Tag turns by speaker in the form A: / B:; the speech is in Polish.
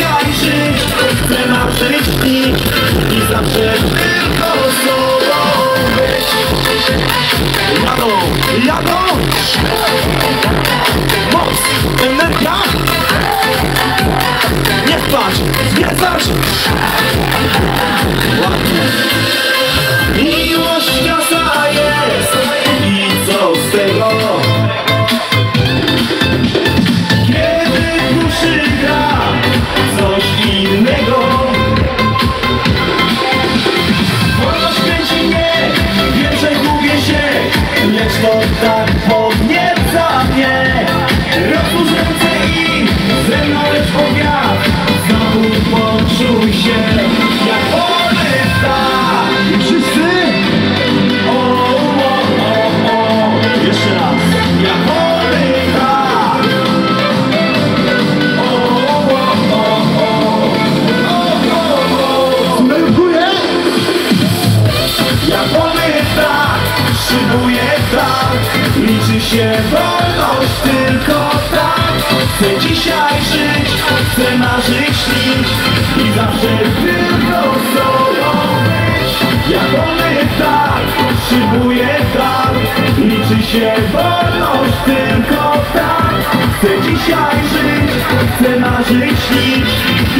A: dzisiaj żyć Chcę marzyć i, i zawsze tylko sobą. Być Jadą, jadą. Moc, energia. Nie spać, zwiedzać Don't potrzebuję tak. Liczy się wolność tylko tak. Chcę dzisiaj żyć, chcę marzyć, śnić I zawsze tylko solo być. Ja wolę tak, potrzebuję tak. Liczy się wolność tylko tak. Chcę dzisiaj żyć, chcę marzyć, śnić